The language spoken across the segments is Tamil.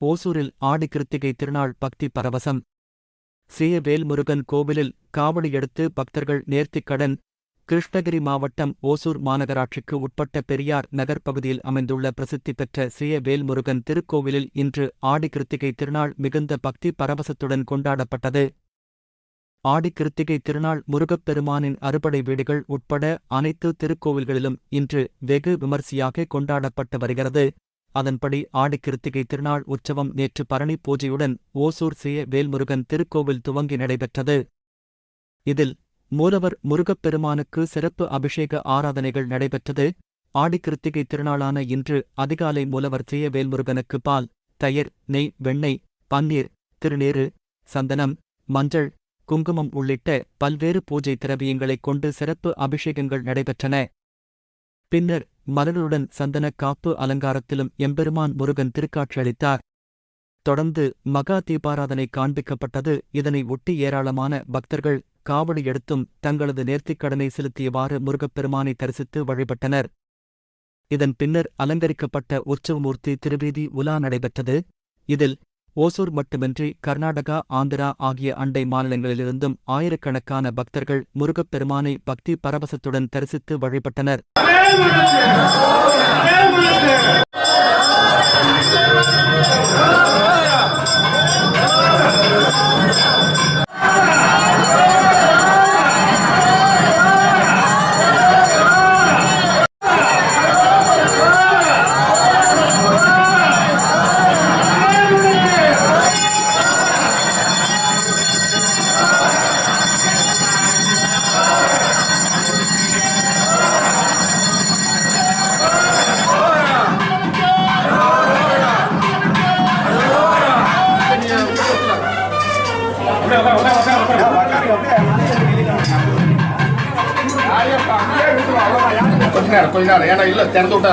ஓசூரில் ஆடி கிருத்திகை திருநாள் பக்தி பரவசம். ஸ்ரீ வேல்முருகன் கோவிலில் காவடி எடுத்து பக்தர்கள் நேர்த்திக்கடன் கிருஷ்ணகிரி மாவட்டம் ஓசூர் மாநகராட்சிக்கு உட்பட்ட பெரியார் நகர் பகுதியில் அமைந்துள்ள பிரசித்தி பெற்ற ஸ்ரீ வேல்முருகன் திருக்கோவிலில் இன்று ஆடி கிருத்திகை திருநாள் மிகுந்த பக்தி பரவசத்துடன் கொண்டாடப்பட்டது. ஆடி கிருத்திகை திருநாள் முருகப்பெருமானின் அறுபடை வீடுகள் உட்பட அனைத்து திருக்கோவில்களிலும் இன்று வெகு விமர்சையாக கொண்டாடப்பட்டு வருகிறது. அதன்படி ஆடி கிருத்திகை திருநாள் உற்சவம் நேற்று பரணி பூஜையுடன் ஓசூர் சிய வேல்முருகன் திருக்கோவில் துவங்கி நடைபெற்றது. இதில் மூலவர் முருகப்பெருமானுக்கு சிறப்பு அபிஷேக ஆராதனைகள் நடைபெற்றது. ஆடி கிருத்திகை திருநாளான இன்று அதிகாலை மூலவர் சிய வேல்முருகனுக்கு பால் தயிர் நெய் வெண்ணெய் பன்னீர் திருநீறு சந்தனம் மஞ்சள் குங்குமம் உள்ளிட்ட பல்வேறு பூஜை திரவியங்களைக் கொண்டு சிறப்பு அபிஷேகங்கள் நடைபெற்றன. பின்னர் மலருடன் சந்தன காப்பு அலங்காரத்திலும் எம்பெருமான் முருகன் திருக்காட்சியளித்தார் தொடர்ந்து மகா தீபாராதனை காண்பிக்கப்பட்டது. இதனை ஒட்டி ஏராளமான பக்தர்கள் காவடி எடுத்தும் தங்களது நேர்த்திக்கடனை செலுத்தியவாறு முருகப்பெருமானை தரிசித்து வழிபட்டனர். இதன் பின்னர் அலங்கரிக்கப்பட்ட உற்சவமூர்த்தி திருவீதி உலா நடைபெற்றது. இதில் ஓசூர் மட்டுமின்றி கர்நாடகா ஆந்திரா ஆகிய அண்டை மாநிலங்களிலிருந்தும் ஆயிரக்கணக்கான பக்தர்கள் முருகப்பெருமானை பக்தி பரவசத்துடன் தரிசித்து வழிபட்டனர். கொஞ்ச நேரம் கொஞ்ச நேரம் ஏன்னா திறந்து விட்டா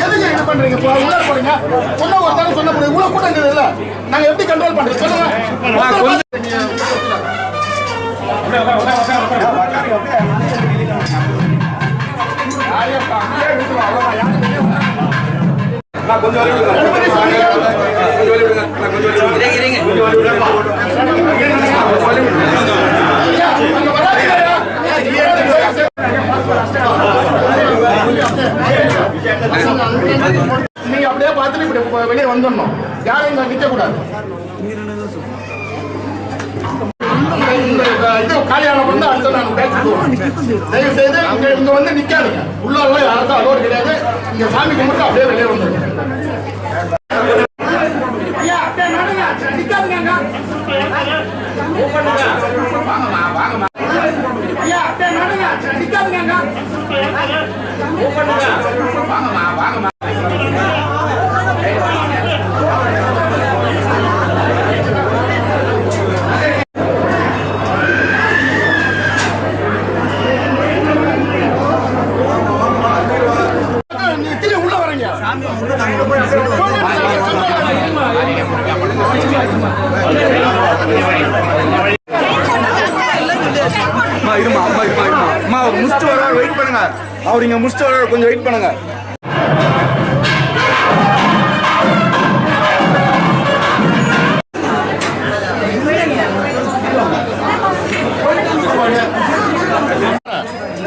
எதுக்கு இது பண்றீங்க உள்ள போறீங்க சொன்ன ஒரு சொன்ன முடியும் இவ்வளவு நாங்க எப்படி கண்ட்ரோல் பண்றது சொல்லுங்க நீ அப்படியே பார்த்துட்டு இப்படி வெளியே வந்துடணும் யாரும் இங்க நிக்க கூடாது இந்த- இது காலியான வந்து அடுத்த நான் பேசிடுவோம் தயவு செய்து இங்க இங்க வந்து நிக்காதீங்க உள்ள எல்லாம் யாருக்கும் அலோடு கிடையாது இங்க சாமி கும்பிட்டு அப்படியே வெளியே வந்துருங்க வாங்கம்மா, வாங்கம்மா. அப்படியே நடுங்க. நிக்காதீங்க அங்க. அவர் இங்க முடிச்சுட்டு வர கொஞ்சம் வெயிட் பண்ணுங்க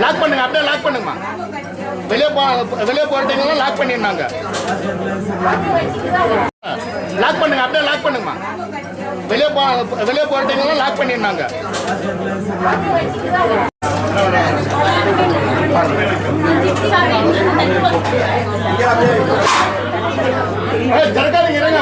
லாக் பண்ணுங்க அப்படியே லாக் பண்ணுங்கம்மா வெளியே போ வெளியே போறீங்கன்னா லாக் பண்ணிருந்தாங்க லாக் பண்ணுங்க அப்படியே லாக் பண்ணுங்கம்மா. வெளியே போ வெளியே போட்டீங்கன்னா லாக் பண்ணிருந்தாங்க ஏய், இருங்க.